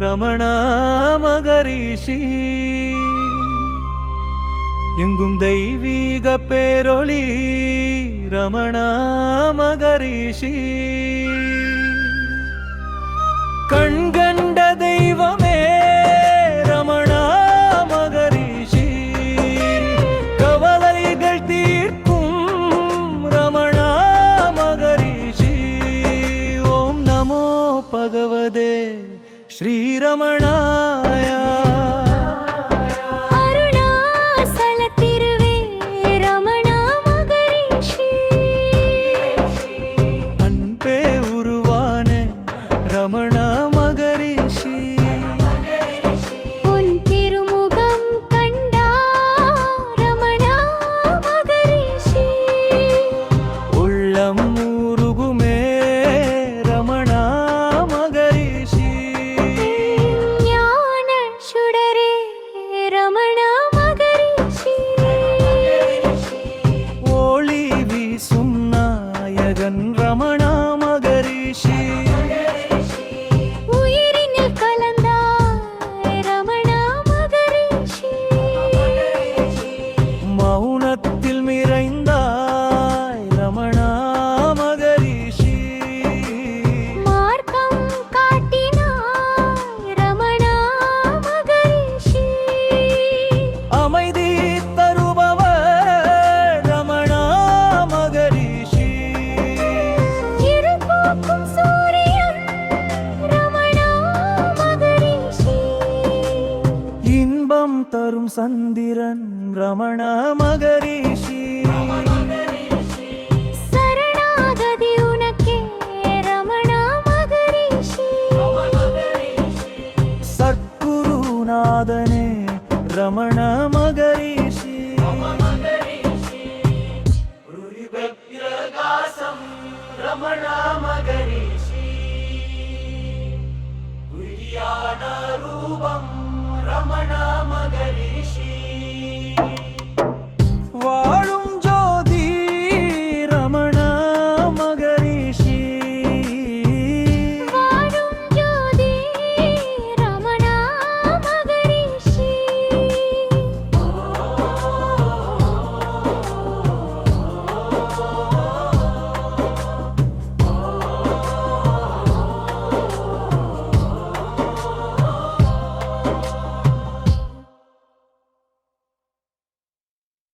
ரமணா மகரிஷி. எங்கும் தெய்வீக பேரொளி ரமணா மகரிஷி. கண்கண்ட தெய்வமே ரமணா மகரிஷி. கவலைகள் தீர்க்கும் ரமணா மகரிஷி. ஓம் நமோ பகவதே श्रीरमणाया। மகரிஷி இன்பம் தரும் சந்திரன் ரமணா மகரிஷி. சரணாகதி உனக்கே ரமணா மகரிஷி. சத்குருநாதனே ரமண மகரிஷி. ரமண மகரிஷி. உரியான ரூபம் ரமண மகரிஷி